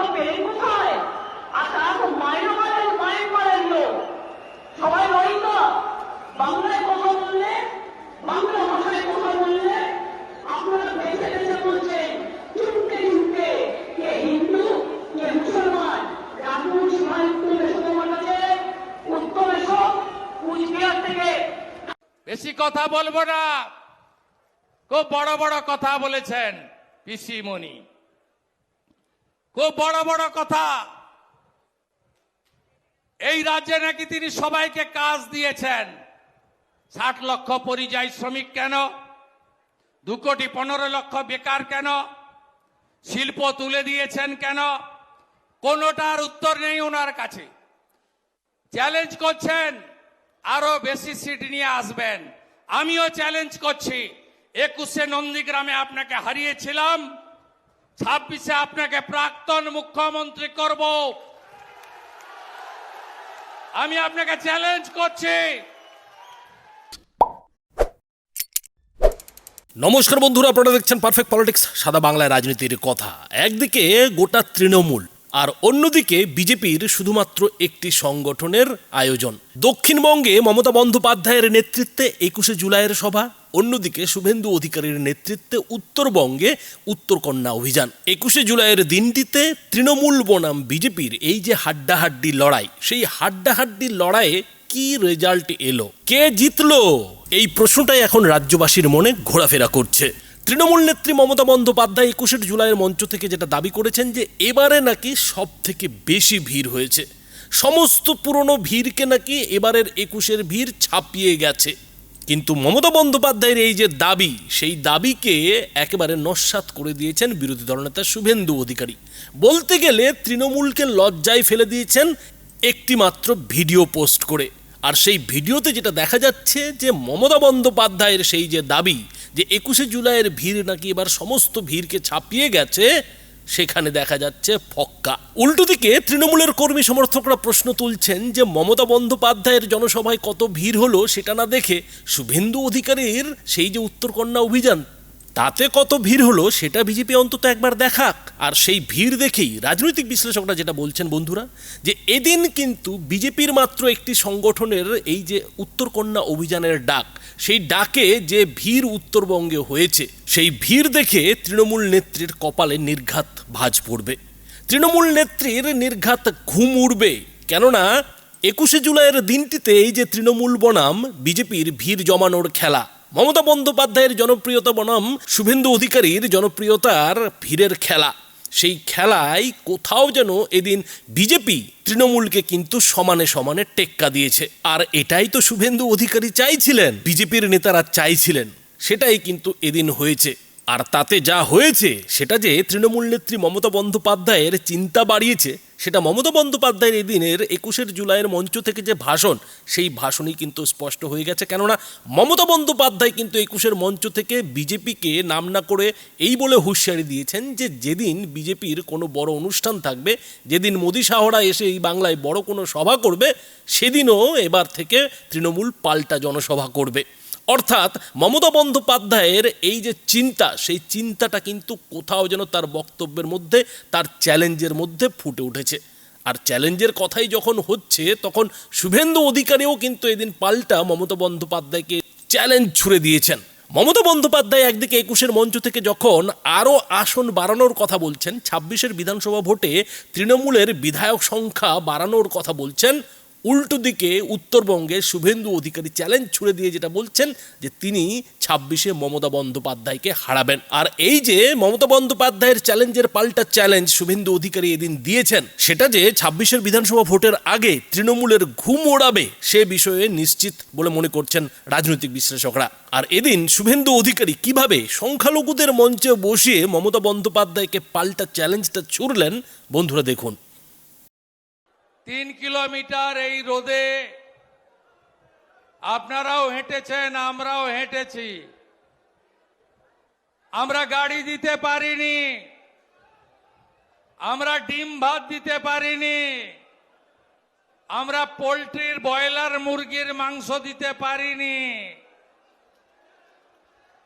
তো কোথায় আর তারা তো মায়ের মারেন মায়ের লোক সবাই নয় তো বাংলায় কথা বললে, বাংলা ভাষায় কথা বললে আপনারা বেঁচে বেঁচে বলছেন, চুপকে চুপকে, কে হিন্দু, কে মুসলমান কুচবিহার থেকে। বেশি কথা বলব না। খুব বড় বড় কথা বলেছেন পিসিমণি। খুব বড় বড় কথা। এই রাজ্যে নাকি তিনি সবাইকে কাজ দিয়েছেন। ষাট লক্ষ পরিযায়ী শ্রমিক কেন? দু কোটি পনেরো লক্ষ বেকার কেন? শিল্প তুলে দিয়েছেন কেন? কোনোটার উত্তর নেই ওনার কাছে। চ্যালেঞ্জ করছেন, আরও বেশি সিট নিয়ে আসবেন। আমিও চ্যালেঞ্জ করছি। একুশে নন্দীগ্রামে আপনাকে হারিয়েছিলাম। ছাব্বিশে আপনাকে প্রাক্তন মুখ্যমন্ত্রী করব। আমি আপনাকে চ্যালেঞ্জ করছি। নমস্কার বন্ধুরা, আপনারা দেখছেন পারফেক্ট পলিটিক্স সাদা বাংলায় রাজনীতির কথা। একদিকে গোটা তৃণমূল, আর অন্যদিকে বিজেপির শুধুমাত্র একটি সংগঠনের আয়োজন। দক্ষিণবঙ্গে মমতা বন্দ্যোপাধ্যায়ের নেতৃত্বে একুশে জুলাইয়ের সভা অন্যদিকে শুভেন্দু অধিকারীর নেতৃত্বে উত্তরবঙ্গে উত্তরকন্যা অভিযান। একুশে জুলাইয়ের দিনটিতে তৃণমূল বনাম বিজেপির এই যে হাড্ডাহাড্ডি লড়াই, সেই হাড্ডাহাড্ডি লড়াইয়ে কি রেজাল্ট এলো? কে জিতলো? এই প্রশ্নটাই এখন রাজ্যবাসীর মনে ঘোরাফেরা করছে। তৃণমূল নেত্রী মমতা বন্দ্যোপাধ্যায় একুশে জুলাইয়ের মঞ্চ থেকে যেটা দাবি করেছেন যে এবারে নাকি সব থেকে বেশি ভিড় হয়েছে। সমস্ত পুরনো ভিড়কে নাকি এবারের একুশের ভিড় ছাপিয়ে গেছে। কিন্তু মমতা বন্দ্যোপাধ্যায়ের এই যে দাবি, সেই দাবিকে একেবারে নস্বাত করে দিয়েছেন বিরোধী দলনেতা শুভেন্দু অধিকারী। বলতে গেলে তৃণমূলকে লজ্জায় ফেলে দিয়েছেন একটি মাত্র ভিডিও পোস্ট করে। আর সেই ভিডিওতে যেটা দেখা যাচ্ছে যে মমতা বন্দ্যোপাধ্যায়ের সেই যে দাবি, যে একুশে জুলাইয়ের ভিড় নাকি এবার সমস্ত ভিড়কে ছাপিয়ে গেছে সেখানে দেখা যাচ্ছে ফক্কা। উল্টো দিকে তৃণমূলের কর্মী সমর্থকরা প্রশ্ন তুলছেন যে মমতা বন্দ্যোপাধ্যায়ের জনসভায় কত ভিড় হলো সেটা না দেখে শুভেন্দু অধিকারীর সেই যে উত্তরকন্যা অভিযান তাতে কত ভিড় হলো সেটা বিজেপি অন্তত একবার দেখাক। আর সেই ভিড় দেখেই রাজনৈতিক বিশ্লেষকরা যেটা বলছেন বন্ধুরা, যে এদিন কিন্তু বিজেপির মাত্র একটি সংগঠনের এই যে উত্তরকন্যা অভিযানের ডাক, সেই ডাকে যে ভিড় উত্তরবঙ্গে হয়েছে, সেই ভিড় দেখে তৃণমূল নেত্রীর কপালে নির্ঘাত ভাঁজ পড়বে। তৃণমূল নেত্রীর নির্ঘাত ঘুম উড়বে। কেননা, একুশে জুলাইয়ের দিনটিতে এই যে তৃণমূল বনাম বিজেপির ভিড় জমানোর খেলা মমতা বন্দ্যোপাধ্যায়ের জনপ্রিয়তা বনাম শুভেন্দু অধিকারীর জনপ্রিয়তার ভিড়ের খেলা। সেই খেলায় কোথাও যেন এদিন বিজেপি তৃণমূলকে কিন্তু সমানে সমানে টেক্কা দিয়েছে। আর এটাই তো শুভেন্দু অধিকারী চাইছিলেন, বিজেপির নেতারা চাইছিলেন। সেটাই কিন্তু এদিন হয়েছে। আর তাতে যা হয়েছে, সেটা যে তৃণমূল নেত্রী মমতা বন্দ্যোপাধ্যায়ের চিন্তা বাড়িয়েছে সেটা মমতা বন্দ্যোপাধ্যায়ের এদিনের একুশের জুলাইয়ের মঞ্চ থেকে যে ভাষণ, সেই ভাষণই কিন্তু স্পষ্ট হয়ে গেছে। কেননা মমতা বন্দ্যোপাধ্যায় কিন্তু একুশের মঞ্চ থেকে বিজেপিকে নাম না করে এই বলে হুঁশিয়ারি দিয়েছেন যে যেদিন বিজেপির কোনো বড় অনুষ্ঠান থাকবে, যেদিন মোদী শাহরা এসে এই বাংলায় বড় কোনো সভা করবে, সেদিনও এবার থেকে তৃণমূল পাল্টা জনসভা করবে। অর্থাৎ মমতা বন্দ্যোপাধ্যায়ের এই যে চিন্তা, সেই চিন্তাটা কিন্তু কোথাও যেন তার বক্তব্যের মধ্যে, তার চ্যালেঞ্জের মধ্যে ফুটে উঠেছে। আর চ্যালেঞ্জের কথাই যখন হচ্ছে, তখন শুভেন্দু অধিকারীও কিন্তু এদিন পাল্টা মমতা বন্দ্যোপাধ্যায়কে চ্যালেঞ্জ ছুড়ে দিয়েছেন। মমতা বন্দ্যোপাধ্যায় একদিকে একুশের মঞ্চ থেকে যখন আরও আসন বাড়ানোর কথা বলছেন, ছাব্বিশের বিধানসভা ভোটে তৃণমূলের বিধায়ক সংখ্যা বাড়ানোর কথা বলছেন উল্টো দিকে উত্তরবঙ্গে শুভেন্দু অধিকারী চ্যালেঞ্জ ছুড়ে দিয়ে যেটা বলছেন যে তিনি ছাব্বিশে মমতা বন্দ্যোপাধ্যায়কে হারাবেন। আর এই যে মমতা বন্দ্যোপাধ্যায়ের চ্যালেঞ্জের পাল্টা চ্যালেঞ্জ শুভেন্দু অধিকারী এদিন দিয়েছেন, সেটা যে ছাব্বিশের বিধানসভা ভোটের আগে তৃণমূলের ঘুম ওড়াবে সে বিষয়ে নিশ্চিত বলে মনে করছেন রাজনৈতিক বিশ্লেষকরা। আর এদিন শুভেন্দু অধিকারী কীভাবে সংখ্যালঘুদের মঞ্চে বসিয়ে মমতা বন্দ্যোপাধ্যায়কে পাল্টা চ্যালেঞ্জটা ছুড়লেন, বন্ধুরা দেখুন। তিন কিলোমিটার এই রোদে আপনারাও হেঁটেছেন, আমরাও হেঁটেছি। আমরা গাড়ি দিতে পারিনি। আমরা ডিম ভাত দিতে পারিনি। আমরা পোলট্রির ব্রয়লার মুরগির মাংস দিতে পারিনি।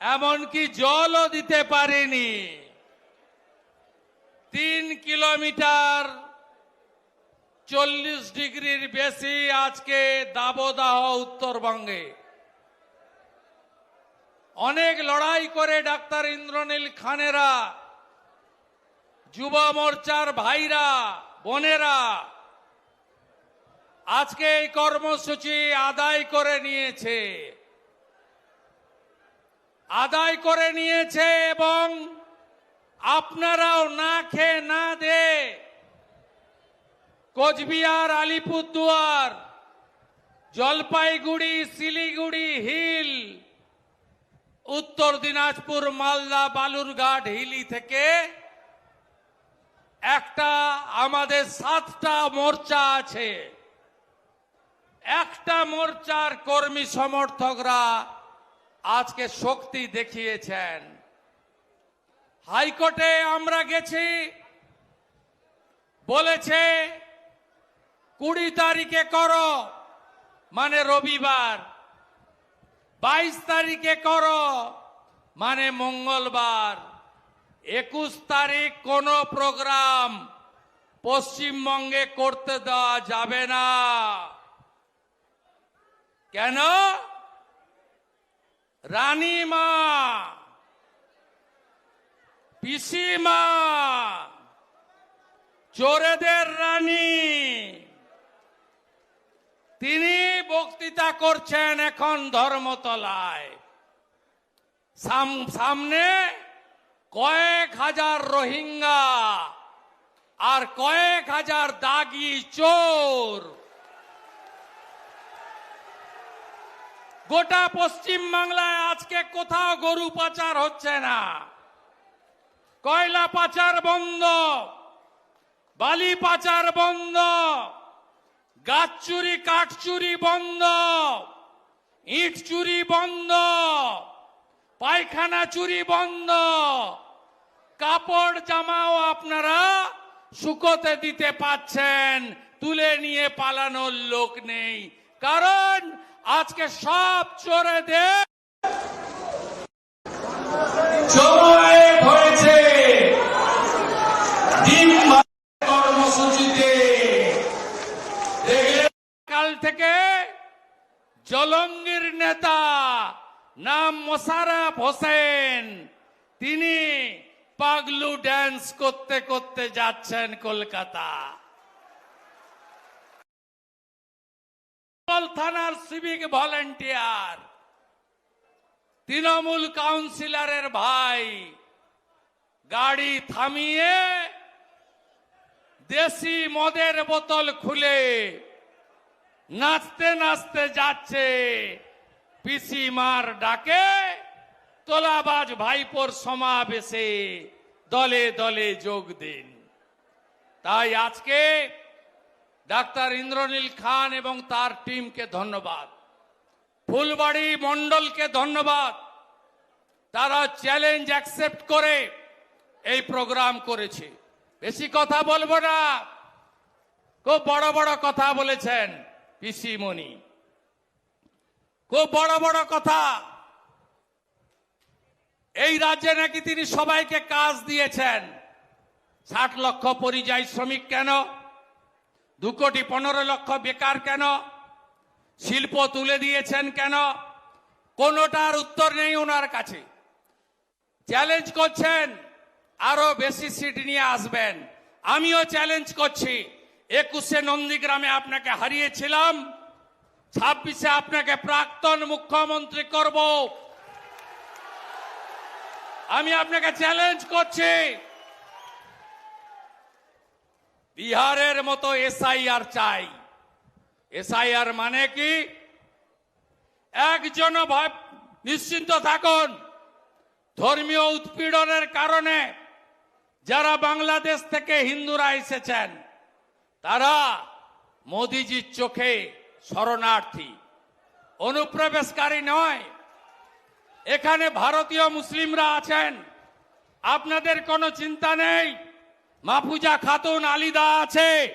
এমনকি জলও দিতে পারিনি। তিন কিলোমিটার চল্লিশ ডিগ্রির বেশি আজকে দাবদাহ উত্তরবঙ্গে। অনেক লড়াই করে ডাক্তার ইন্দ্রনীল খানেরা, যুব মোর্চার ভাইরা, বোনেরা, আজকে এই কর্মসূচি আদায় করে নিয়েছে। আদায় করে নিয়েছে এবং আপনারাও না খেয়ে না দে কোচবিহার, আলিপুরদুয়ার, জলপাইগুড়ি, শিলিগুড়ি, হিল, উত্তর দিনাজপুর, মালদা, বালুরঘাট, হিলি থেকে একটা আমাদের সাতটা মোর্চা আছে। একটা মোর্চার কর্মী সমর্থকরা আজকে শক্তি দেখিয়েছেন। হাইকোর্টে আমরা গেছি, বলেছে কুড়ি তারিখে করো মানে রবিবার। বাইশ তারিখে করো মানে মঙ্গলবার। একুশ তারিখ কোনো প্রোগ্রাম পশ্চিমবঙ্গে করতে দেওয়া যাবে না। কেন? রানীমা, পিসিমা, চোরেদের রানী। তিনি বক্তৃতা করছেন এখন ধর্মতলায়। সাম- সামনে কয়েক হাজার রোহিঙ্গা আর কয়েক হাজার দাগি চোর। গোটা পশ্চিম বাংলায় আজকে কোথাও গরু পাচার হচ্ছে না। কয়লা পাচার বন্ধ, বালি পাচার বন্ধ। গাছ চুরি, কাঠ চুরি বন্ধ। ইট চুরি বন্ধ। পায়খানা চুরি বন্ধ। কাপড় জামাও আপনারা শুকোতে দিতে পাচ্ছেন, তুলে নিয়ে পালানোর লোক নেই। কারণ আজকে সব চোরেদের সময় নেতা নাম মোশারফ হোসেন। তিনি পাগলু ড্যান্স করতে করতে যাচ্ছেন কলকাতা। থানার সিভিক ভলেন্টিয়ার তৃণমূল কাউন্সিলরের ভাই, গাড়ি থামিয়ে দেশি মদের বোতল খুলে নাচতে নাচতে যাচ্ছে। পিসিমার ডাকে তোলাবাজ ভাইপোর সমাবেশে দলে দলে যোগ দিন। তাই আজকে ডাক্তার ইন্দ্রনীল খান এবং তার টিমকে ধন্যবাদ। ফুলবাড়ি মণ্ডলকে ধন্যবাদ। তারা চ্যালেঞ্জ অ্যাকসেপ্ট করে এই প্রোগ্রাম করেছে। বেশি কথা বলব না। খুব বড় বড় কথা বলেছেন পিসিমণি। খুব বড় বড় কথা। এই রাজ্যে নাকি তিনি সবাইকে কাজ দিয়েছেন। ষাট লক্ষ পরিযায়ী শ্রমিক কেন? দু কোটি পনেরো লক্ষ বেকার কেন? শিল্প তুলে দিয়েছেন কেন? কোনোটার উত্তর নেই ওনার কাছে। চ্যালেঞ্জ করছেন, আরও বেশি সিট নিয়ে আসবেন। আমিও চ্যালেঞ্জ করছি। একুশে নন্দীগ্রামে আপনাকে হারিয়েছিলাম। ছাব্বিশে আপনাকে প্রাক্তন মুখ্যমন্ত্রী করব। আমি আপনাকে চ্যালেঞ্জ করছি। বিহারের মতো এসআইআর চাই। এসআইআর মানে কি? একজন নিশ্চিন্ত থাকুন। ধর্মীয় উৎপীড়নের কারণে যারা বাংলাদেশ থেকে হিন্দুরা এসেছেন, তারা মোদিজির চোখে শরণার্থী। অনুপ্রবেশকারী নয়। এখানে ভারতীয় মুসলিমরা আছেন। আপনাদের কোনো চিন্তা নেই? মাফুজা খাতুন আলিদা আছে।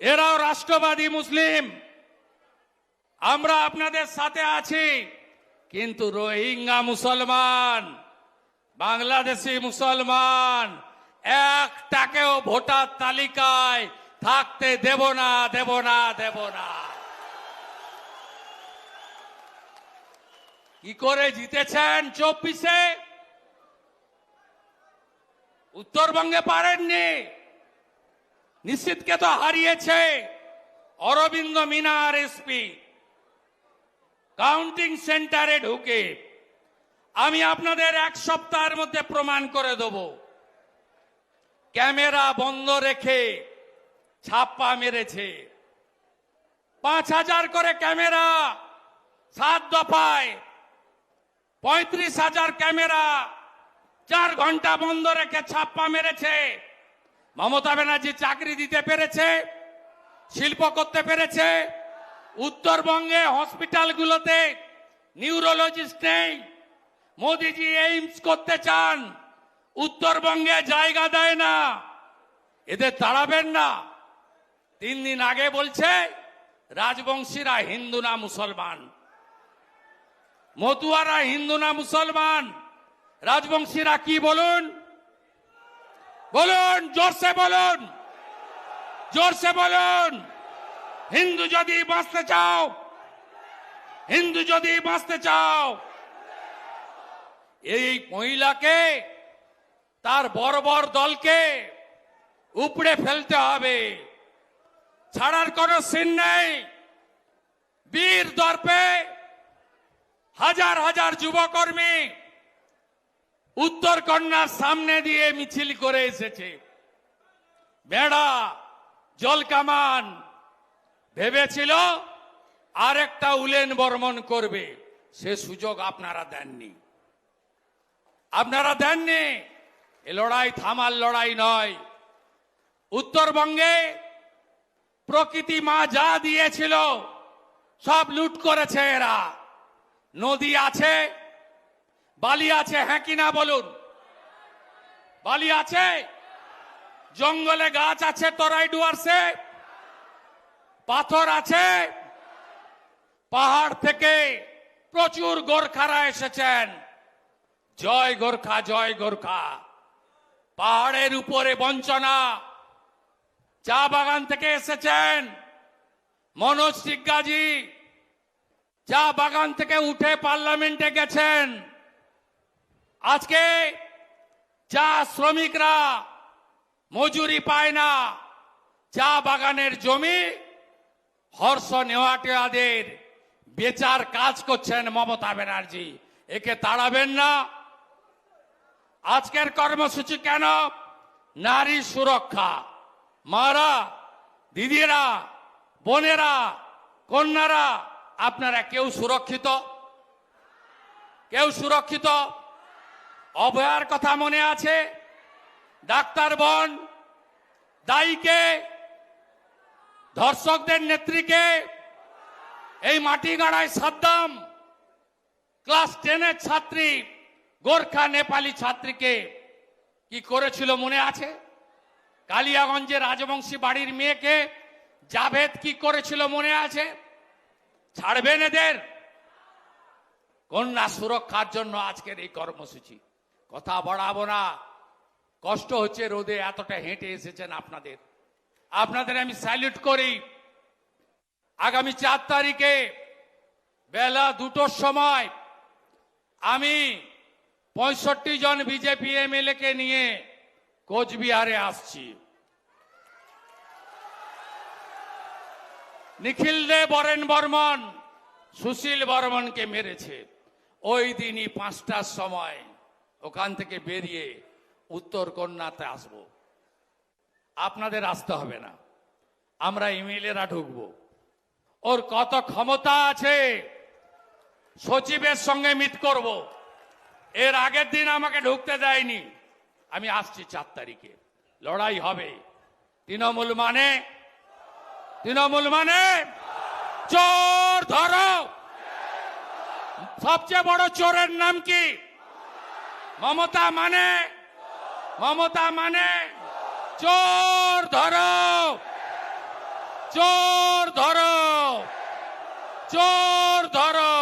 এরাও রাষ্ট্রবাদী মুসলিম। আমরা আপনাদের সাথে আছি। কিন্তু রোহিঙ্গা মুসলমান, বাংলাদেশি মুসলমান, একটাকেও ভোটার তালিকায় থাকতে দেব না দেব না দেব না। কি করে জিতেছেন চব্বিশে? উত্তরবঙ্গে পারেননি। নিশ্চিতকে তো হারিয়েছে অরবিন্দ মিনা মিনার এসপি। কাউন্টিং সেন্টারে ঢুকে আমি আপনাদের এক সপ্তাহের মধ্যে প্রমাণ করে দেব। ক্যামেরা বন্ধ রেখে ছাপ্পা মেরেছে। পাঁচ হাজার করে ক্যামেরা সাত দফায় পঁয়ত্রিশ হাজার ক্যামেরা, চার ঘণ্টা বন্ধ রেখে ছাপ্পা মেরেছে। মমতা ব্যানার্জি চাকরি দিতে পেরেছে, শিল্প করতে পেরেছে, উত্তরবঙ্গে হসপিটালগুলোতে নিউরোলজিস্ট নেই, মোদিজি এইমস করতে চান, উত্তরবঙ্গে জায়গা দেয় না, এদের তাড়াবেন না। তিন দিন আগে বলছে, রাজবংশীরা হিন্দু না মুসলমান। মতুয়ারা হিন্দু না মুসলমান? রাজবংশীরা কি বলুন? বলুন, জোরসে বলুন। জোরসে বলুন। হিন্দু যদি বাঁচতে চাও, হিন্দু যদি বাঁচতে চাও, এই মহিলাকে, তার বর্বর দলকে উপড়ে ফেলতে হবে। ছাড়ার কোনো সিন নেই। বীর দর্পে হাজার হাজার যুবকর্মী উত্তর কন্যার সামনে দিয়ে মিছিল করে এসেছে। বেড়া জলকামান ভেবেছিল আর একটা উলেন বর্মন করবে। সে সুযোগ আপনারা দেননি। আপনারা দেননি। এ লড়াই থামার লড়াই নয়। উত্তরবঙ্গে প্রকৃতি মা যা দিয়েছিল, সব লুট করেছে এরা। নদী আছে, বালি আছে হ্যাঁ কি না বলুন? বালি আছে, জঙ্গলে গাছ আছে, তরাই ডুয়ার্সে, পাথর আছে, পাহাড় থেকে প্রচুর গোর্খারা এসেছেন। জয় গোর্খা জয় গোর্খা। পাহাড়ের উপরে বঞ্চনা। চা বাগান থেকে এসেছেন মনোজ সিজ্ঞাজি চা বাগান থেকে উঠে পার্লামেন্টে গেছেন। আজকে চা শ্রমিকরা মজুরি পায় না চা বাগানের জমি, হর্ষ নেওয়াটিয়াদের বেচার কাজ করছেন মমতা ব্যানার্জি। একে তাড়াবেন না। আজকের কর্মসূচি কেন? নারী সুরক্ষা। মারা দিদিরা বোনেরা, কন্যারা আপনারা কেউ সুরক্ষিত? কেউ সুরক্ষিত? অভয়ার কথা মনে আছে? ডাক্তার বোন দায়ীকে ধর্ষকদের নেত্রীকে, এই মাটি গাড়ায় সাদ্দাম, ক্লাস টেনের ছাত্রী, গোর্খা নেপালি ছাত্রীকে কি করেছিল মনে আছে? কালিয়াগঞ্জে রাজবংশী বাড়ির মেয়েকে জাভেদ কি করেছিল মনে আছে? ছাড়বেন এদের। কন্যা সুরক্ষার জন্য আজকের এই কর্মসূচি। কথা বাড়াবো না। কষ্ট হচ্ছে রোদে, এতটা হেঁটে এসেছেন আপনাদের। আপনাদের আমি স্যালিউট করি। আগামী চার তারিখে বেলা দুটোর সময় আমি পঁয়ষট্টি জন বিজেপি এমএলএ কে নিয়ে কোচবিহারে আসছি। নিখিল দে বরেন বর্মন, সুশীল বর্মনকে মেরেছে। ওই দিনই পাঁচটার সময় ওখান থেকে বেরিয়ে উত্তর কন্যাতে আসব। আপনাদের আসতে হবে না, আমরা ইমেলেরা ঢুকবো। ওর কত ক্ষমতা আছে, সচিবের সঙ্গে মিট করব। এর আগের দিন আমাকে ঢুকতে দেয়নি। আমি আসছি চার তারিখে, লড়াই হবে। তৃণমূল মানে তৃণমূল মানে চোর ধরো। সবচেয়ে বড় চোরের নাম কি? মমতা মানে? মমতা মানে চোর ধরো। চোর ধরো। চোর ধরো।